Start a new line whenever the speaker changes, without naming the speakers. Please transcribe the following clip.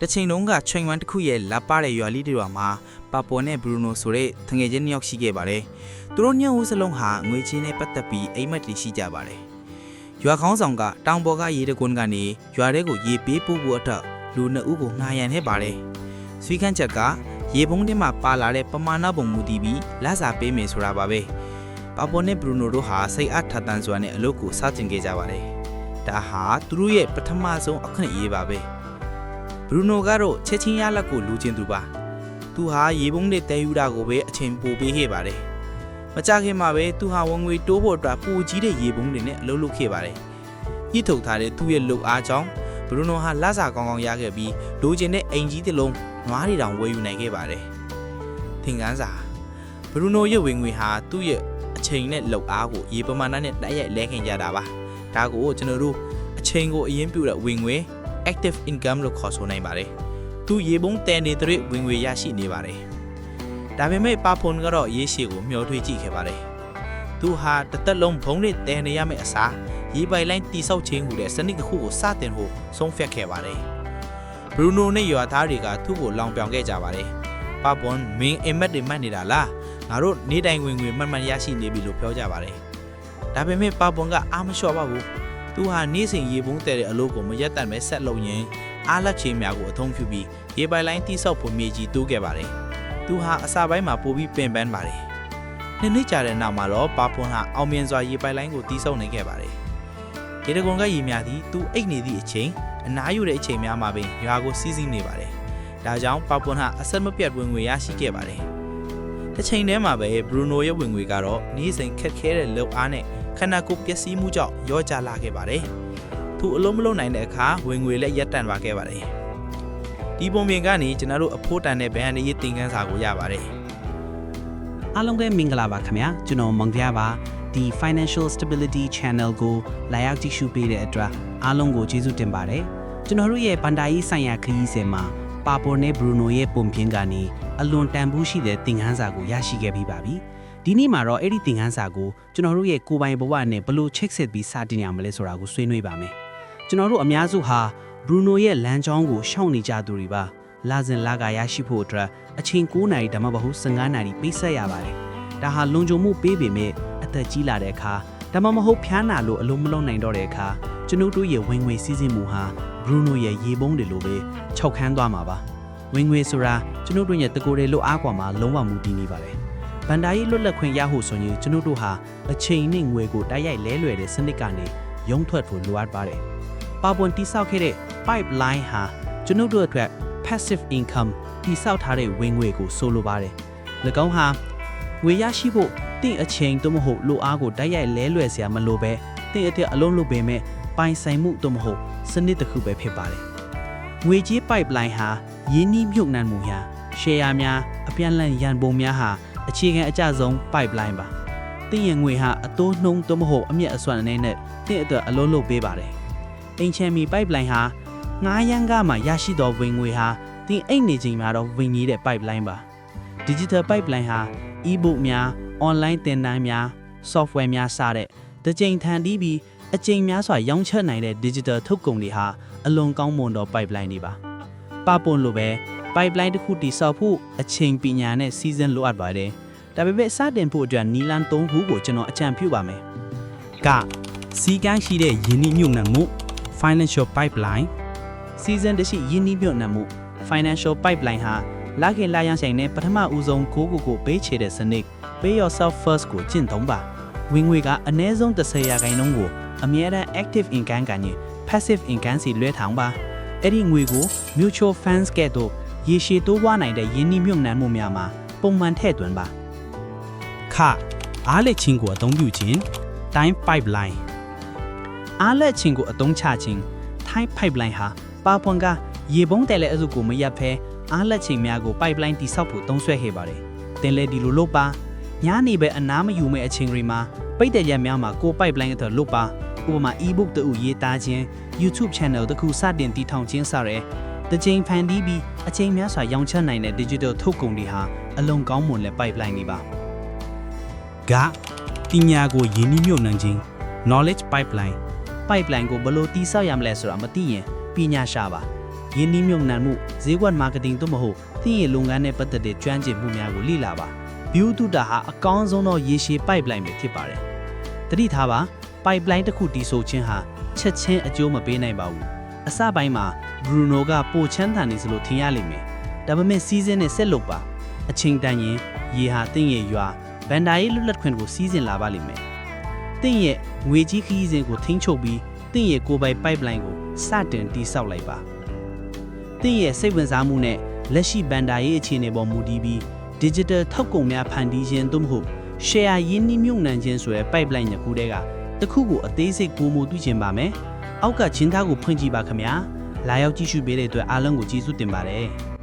တစ်ချိန်လုံးကချိန်ဝမ်တစ်ခုရဲ့လက်ပါတဲ့ရွာလေးတွေမှာပါပေါ်နဲ့ဘရူနိုဆိုတဲ့တငယ်ချင်းနှစ်ယောက်ရှိခဲ့ပါတယ်။သူတို့ညဦးစလုံးဟာငွေချင်းနဲ့ပတ်သက်ပြီးအိမ်မက်တွေရှိကြပါတယ်။ရွာခေါင်းဆောင်ကတောင်ပေါ်ကရေတကွန်းကနေရွာထဲကိုရေပေးပို့ဖို့အတွက်လူနှစ်ဦးကိုငှားရန်ခဲ့ပါတယ်။ဆွေးခန့်ချက်ကရေပုံးထဲမှာပါလာတဲ့ပမာဏပုံမူတည်ပြီးလက်စာပေးမယ်ဆိုတာပါပဲ။ပါပေါ်နဲ့ဘရူနိုတို့ဟာစိတ်အားထက်သန်စွာနဲ့အလုပ်ကိုစတင်ခဲ့ကြပါတယ်။ဒါဟာသူတို့ရဲ့ပထမဆုံးအခွင့်အရေးပါပဲ။ ဘရူနိုကတော့ချက်ချင်းရလက်ကိုလူချင်းသူပါသူဟာရေပုံးနဲ့တဲယူတာကိုပဲအချိန်ပိုပေးခဲ့ပါတယ်မကြခင်မှာပဲသူဟာဝန်ငွေတိုးဖို့အတွက်ပူကြီးတဲ့ရေပုံးတွေနဲ့အလုပ်လုပ်ခဲ့ပါတယ်ညှိထုတ်ထားတဲ့သူ့ရဲ့လုပ်အားကြောင့်ဘရူနိုဟာလဆာကောင်းကောင်းရခဲ့ပြီးလူချင်းတဲ့အိမ်ကြီးတစ်လုံးနွားတွေတောင်ဝယ်ယူနိုင်ခဲ့ပါတယ်သင်ခန်းစာဘရူနိုရဲ့ဝင်ငွေဟာသူ့ရဲ့အချိန်နဲ့လုပ်အားကိုရေပမာဏနဲ့တိုက်ရိုက်လဲခင်ကြတာပါဒါကိုကျွန်တော်တို့အချိန်ကိုအရင်ပြုတဲ့ဝင်ငွေ active income လို့ခေါ်ဆိုနိုင်ပါတယ်။သူရေပုံးတန်နေတဲ့ဝင်ငွေရရှိနေပါတယ်။ဒါပေမဲ့ပါဖွန်ကတော့ရေးရှည်ကိုမျှော်ထွေးကြည့်ခဲ့ပါတယ်။သူဟာတစ်သက်လုံးဘုံနဲ့တန်နေရမယ့်အစားရေပိုင်လိုင်းတိဆောက်ခြင်းဟူတဲ့စနစ်တစ်ခုကိုစတင်ဖို့ဆုံးဖြတ်ခဲ့ပါတယ်။ဘရူနိုနဲ့ရွာသားတွေကသူ့ကိုလောင်ပြောင်ခဲ့ကြပါတယ်။ပါပွန်မင်းအိမ်မက်တွေမှတ်နေတာလား။ငါတို့နေတိုင်ဝင်ငွေမှန်မှန်ရရှိနေပြီလို့ပြောကြပါတယ်။ဒါပေမဲ့ပါပွန်ကအာမလျှော့ပါဘူး။ သူဟာနေ့စဉ်ရေပုံးတဲ့တဲ့အလုပ်ကိုမရက်တန့်ပဲဆက်လုပ်ရင်းအားလက်ချေများကိုအသုံးပြုပြီးရေပိုင်လိုင်းတိဆောက်ဖို့မြေကြီးတိုးခဲ့ပါတယ်။သူဟာအစာပိုင်းမှာပိုပြီးပင်ပန်းပါတယ်။နှစ်နှစ်ကြာတဲ့နောက်မှာတော့ပါပွန်ဟာအောင်မြင်စွာရေပိုင်လိုင်းကိုတိဆောက်နိုင်ခဲ့ပါတယ်။ရေတကွန်ကရေများသည်သူအိတ်နေသည့်အချိန်အနားယူတဲ့အချိန်များမှာပင်ရွာကိုစီးစီးနေပါတယ်။ဒါကြောင့်ပါပွန်ဟာအဆက်မပြတ်ဝင်ငွေရရှိခဲ့ပါတယ်။တစ်ချိန်တည်းမှာပဲဘရူနိုရဲ့ဝင်ငွေကတော့နေ့စဉ်ခက်ခဲတဲ့လုပ်အားနဲ့ ခန္ဓာကိုယ်ပျက်စီးမှုကြောင့်ရောကြလာခဲ့ပါတယ်။သူအလုံးမလုံးနိုင်တဲ့အခါဝင်ငွေလည်းရပ်တန့်သွားခဲ့ပါတယ်။ဒီပုံပြင်ကနေကျွန်တော်တို့အဖို့တန်တဲ့ဘန်အရေးသင်ခန်းစာကိုရပါတယ်
အားလုံးပဲမင်္ဂလာပါခင်ဗျာကျွန်တော်မောင်ပြပါဒီ Financial Stability Channel ကိုလာရောက်ကြည့်ရှုပေးတဲ့အတွက်အားလုံးကိုကျေးဇူးတင်ပါတယ်ကျွန်တော်တို့ရဲ့ဗန်ဒါရေးဆိုင်ရာခရီးစဉ်မှာပါပေါ်နဲ့ဘရူနိုရဲ့ပုံပြင်ကနေအလွန်တန်ဖိုးရှိတဲ့သင်ခန်းစာကိုရရှိခဲ့ပြီးပါပြီ ဒီနေ့မှာတော့အဲ့ဒီသင်ခန်းစာကိုကျွန်တော်တို့ရဲ့ကိုယ်ပိုင်ဘဝနဲ့ဘယ်လိုချိတ်ဆက်ပြီးစတင်ရမလဲဆိုတာကိုဆွေးနွေးပါမယ်ကျွန်တော်တို့အများစုဟာဘရူနိုရဲ့လမ်းကြောင်းကိုရှောင်နေကြသူတွေပါလာစဉ်လာကရရှိဖို့အတွက်အချိန်9နာရီဒါမှမဟုတ်15နာရီပေးဆက်ရပါတယ်ဒါဟာလုံခြုံမှုပေးပေမဲ့အသက်ကြီးလာတဲ့အခါဒါမှမဟုတ်ဖျားနာလို့အလုံးမလုံးနိုင်တော့တဲ့အခါကျွန်ုပ်တို့ရဲ့ဝင်ငွေစည်းစိမ်မှုဟာဘရူနိုရဲ့ရေပုံးတွေလိုပဲခြောက်ခမ်းသွားမှာပါဝင်ငွေဆိုတာကျွန်ုပ်တို့ရဲ့တကိုယ်တွေလို့အားကွာမှာလုံးဝမူတည်နေပါတယ် ဗန်ဒါရေးလွတ်လပ်ခွင့်ရဖို့ဆိုရင်ကျွန်ုပ်တို့ဟာအချိန်နဲ့ငွေကိုတိုက်ရိုက်လဲလွယ်တဲ့စနစ်ကနေရုံထွက်ဖို့လိုအပ်ပါတယ်ပါပွန်တိဆောက်ခဲ့တဲ့ pipeline ဟာကျွန်ုပ်တို့အတွက် passive income တိဆောက်ထားတဲ့ဝင်ငွေကိုဆိုလိုပါတယ်၎င်းဟာငွေရရှိဖို့တင့်အချိန်သို့မဟုတ်လိုအားကိုတိုက်ရိုက်လဲလွယ်စရာမလိုပဲတင့်အသက်အလုံးလုပ်ပေမဲ့ပိုင်ဆိုင်မှုသို့မဟုတ်စနစ်တစ်ခုပဲဖြစ်ပါတယ်ငွေကြေး pipeline ဟာယင်းနှီးမြုပ်နှံမှုဟာ share များအပြန်အလှန်ရန်ပုံများဟာ အခြေခံအကျဆုံး pipeline ပါတင့်ရဲ့ငွေဟာအတိုးနှုံးသို့မဟုတ်အမျက်အစွမ်းအနေနဲ့တင့်အတွက်အလုံးလုပ်ပေးပါတယ်အိမ်ချမ်းမီ pipeline ဟာငားရန်ကမှရရှိသောဝင်ငွေဟာတင်အိတ်နေချိန်မှာတော့ဝင်ကြီးတဲ့ pipeline ပါ digital pipeline ဟာ e-book များ online သင်တန်းများ software များစတဲ့တစ်ကြိမ်ထန်တီးပြီးအကြိမ်များစွာရောင်းချနိုင်တဲ့ digital ထုတ်ကုန်တွေဟာအလွန်ကောင်းမွန်သော pipeline တွေပါ ပပွန်လိုပဲ pipeline တစ်ခုတည်ဆောက်ဖို့အချိန်ပညာနဲ့စီစဉ်လိုအပ်ပါတယ်ဒါပေမဲ့စတင်ဖို့အတွက်နီလန်၃ခုကိုကျွန်တော်အကြံပြုပါမယ်ကစီကန်းရှိတဲ့ယင်းနှိမြုပ်နှံမှု financial pipeline စီဇန်တရှိယင်းနှိမြုပ်နှံမှု financial pipeline ဟာလာခင်လာရန်ဆိုင်နဲ့ပထမဦးဆုံးကိုကိုကိုပေးချေတဲ့စနစ် pay yourself first ကိုကျင့်သုံးပါဝင်ငွေကအနည်းဆုံး30ရာခိုင်နှုန်းကိုအမြဲတမ်း active income ကနေ passive income စီလွှဲထောင်ပါ အဲ့ဒီငွေကို mutual funds ကဲ့သို့ရေရှည်တိုးပွားနိုင်တဲ့ယင်းနှိမြုပ်နှံမှုများမှာပုံမှန်ထည့်သွင်းပါခအားလက်ချင်းကိုအသုံးပြုခြင်း time pipeline အားလက်ချင်းကိုအသုံးချခြင်း time pipeline ဟာပါပွန်ကရေပုံးတယ်လဲအစုကိုမရပ်ဖဲအားလက်ချင်းများကို pipeline တိဆောက်ဖို့သုံးဆွဲခဲ့ပါတယ်တင်လဲဒီလိုလုပ်ပါညနေပဲအနားမယူမဲ့အချိန်တွေမှာပိတ်တဲ့ရက်များမှာကို pipeline အတွက်လုပ်ပါဥပမာ e-book တူရေးသားခြင်း YouTube channel တစ်ခုစတင်တည်ထောင်ခြင်းစတဲ့တစ်ချိန်ဖန်တီးပြီးအချိန်များစွာရောင်းချနိုင်တဲ့ digital ထုတ်ကုန်တွေဟာအလွန်ကောင်းမွန်တဲ့ pipeline တွေပါကပညာကိုယင်းနှိမ့်မြုပ်နှံခြင်း knowledge pipeline pipeline ကိုဘယ်လိုတည်ဆောက်ရမလဲဆိုတာမသိရင်ပညာရှာပါယင်းနှီးမြုပ်နှံမှုဈေးကွက် marketing သို့မဟုတ်သင်ရဲ့လုပ်ငန်းနဲ့ပတ်သက်တဲ့ကျွမ်းကျင်မှုများကိုလေ့လာပါ view တုတာဟာအကောင်းဆုံးသောရေရှည် pipeline ပဲဖြစ်ပါတယ်တတိထားပါ pipeline တစ်ခုတည်ဆိုခြင်းဟာ ချက်ချင်းအကျိုးမပေးနိုင်ပါဘူးအစပိုင်းမှာ Bruno ကပိုချမ်းသာနေစလို့ထင်ရလိမ့်မယ်ဒါပေမဲ့ season နဲ့ဆက်လုပ်ပါအချိန်တန်ရင်ရေဟာသင်ရဲ့ရွာဗန်ဒါရေးလွတ်လပ်ခွင့်ကိုစီးစင်လာပါလိမ့်မယ်သင်ရဲ့ငွေကြီးခရီးစဉ်ကိုထိန်းချုပ်ပြီးသင်ရဲ့ကိုယ်ပိုင် pipeline ကိုစတင်တည်ဆောက်လိုက်ပါသင်ရဲ့စိတ်ဝင်စားမှုနဲ့လက်ရှိဘန်ဒါရေးအခြေအနေပေါ်မူတည်ပြီး digital ထောက်ကုန်များဖန်တီးခြင်းသို့မဟုတ် share ရင်းနှီးမြှုပ်နှံခြင်းဆိုတဲ့ pipeline တစ်ခုတည်းက တစ်ခုကိုအသေးစိတ်ပုံမူတွေ့ချင်ပါမယ်။အောက်ကချင်းသားကိုဖွင့်ကြည့်ပါခင်ဗျာ။လာရောက်ကြည့်ရှုပေးတဲ့အတွက်အားလုံးကိုကျေးဇူးတင်ပါတယ်။